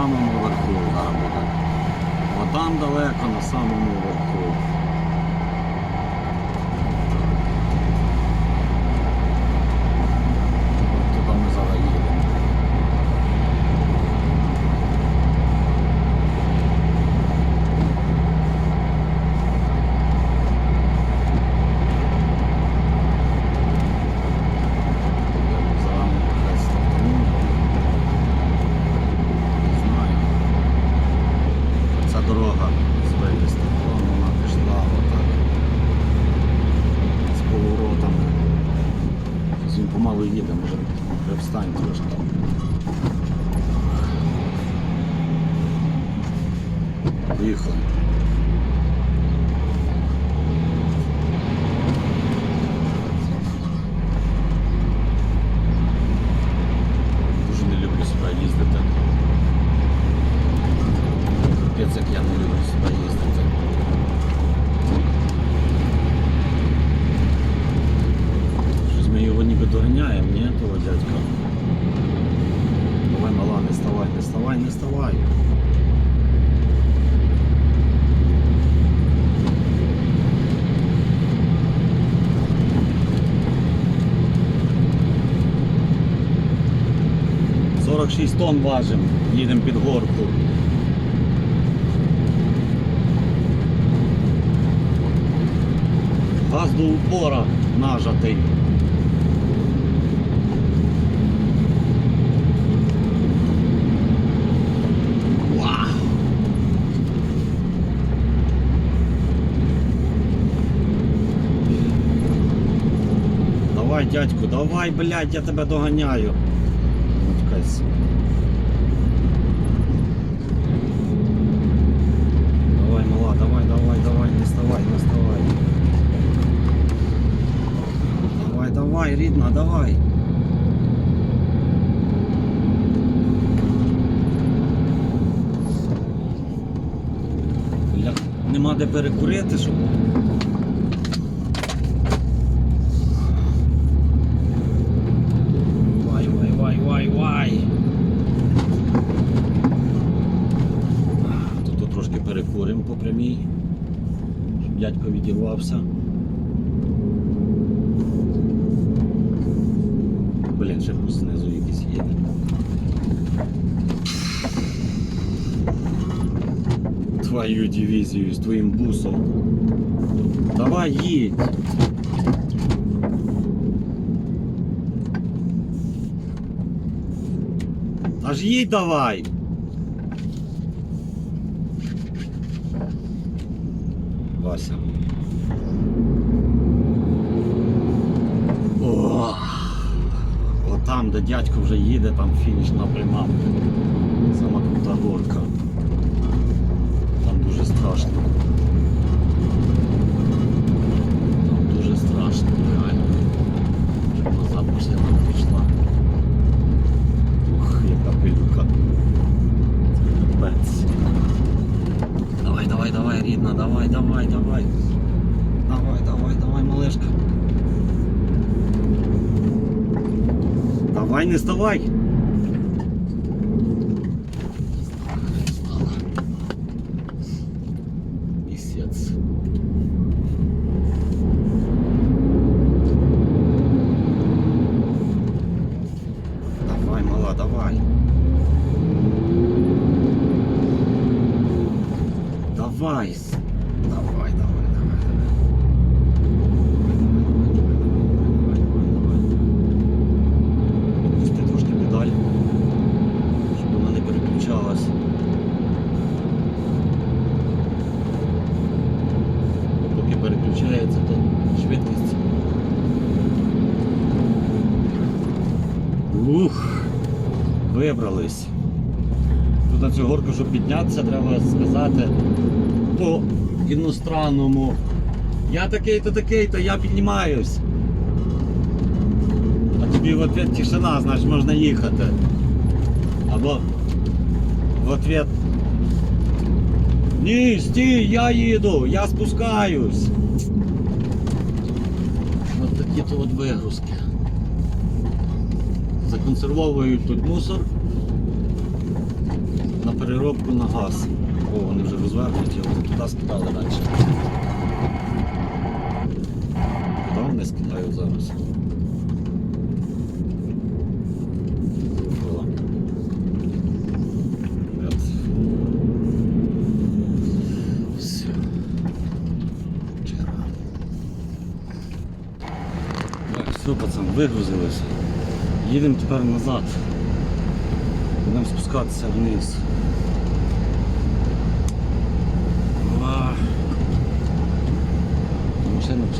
самому верху зараз буде. Там далеко на самому верху. От Туди ми зараз їдемо. Зараз десь стартану. Не знаю. Ця дорога з виїзду, вона пішла отак. З поворотами. Помалу їде, може встань трошки. Поїхали. Дуже не люблю сюди їздити. Капець, як я не люблю сюди їздити. Щось ми його ніби доганяємо, ні, того дядька. Давай, мала, не ставай, не ставай, не ставай. Сорок шість тонн важимо, їдемо під горку. Газ до упора нажатий. Вау! Давай, дядьку, давай, блядь, я тебе доганяю. Давай, мала, давай, давай, давай, не вставай, не вставай. Давай, давай, рідна, давай. Бля, нема де перекурити, щоб. Трошки по прямій, щоб дядько відірвався. Блін, ще бус знизу якийсь їде. Твою дивізію з твоїм бусом. Давай їдь. Аж їдь давай. Вася. О, от там, де дядько вже їде, там фінішна пряма. Давай, давай, давай, давай, давай. Давай, давай, малышка. Давай, не вставай. Писец. Давай, мала, давай. Давай. Давай, давай, давай, давай. Відпусти трошки педаль, щоб вона не переключалась. Поки переключається, то швидкість. Ух, вибрались. На цю горку, щоб піднятися, треба сказати по іностранному. Я такий-то такий-то, я піднімаюсь. А тобі в ответ тишина, значить можна їхати. Або в ответ. Ні, стій, я їду, я спускаюсь. Ось такі то от вигрузки. Законсервовують тут мусор. Переробку на газ. О, вони вже розвернуті, вони туди скидали далі. Куди вони скидають зараз? Все. Пацан, вигрузилися. Їдемо тепер назад. Будемо спускатися вниз. Машина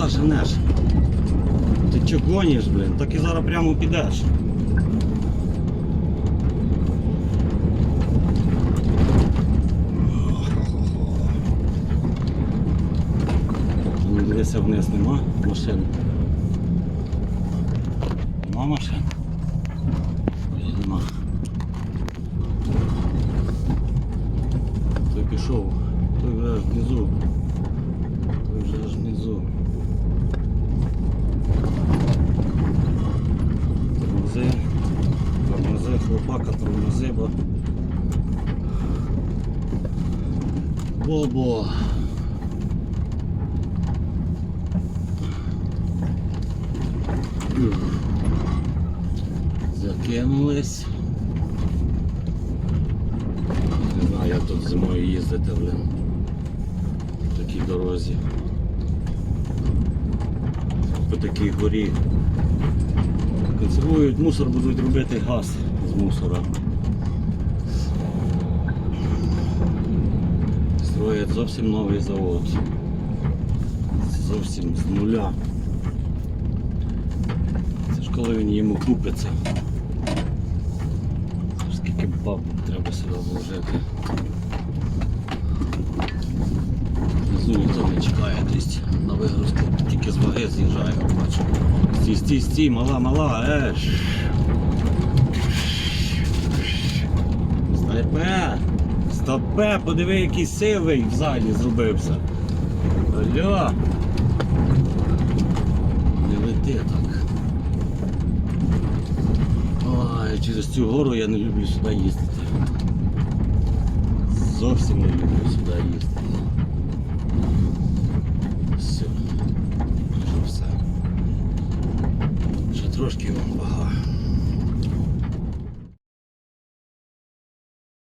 куди женеш? Ти чо гониш, блін? Так і зараз прямо підеш. Ну, Дивися вниз нема машин. Нема машин? Нема. Той пішов, той вже внизу. Той вже внизу. Тормози. Тормози, хлопака, тормози, бо. Бобо. Закинулись. Не знаю, як тут зимою їздити, блин. По такій дорозі. По такій горі. Консервують мусор, будуть робити газ з мусора. Строять зовсім новий завод. Зовсім з нуля. Це ж коли він йому купиться. Скільки баб треба сюди вложити. Ніхто не чекає десь на вигрузку, тільки з ваги з'їжджає, бачу. Стій, стій, стій, мала, мала, е. Стопе! Стопе, подиви, який сивий в залі зробився. Алло! Не лети так. Ой, через цю гору я не люблю сюди їздити. Зовсім не люблю сюди їздити. Все. Вже все. Ще трошки вам бага.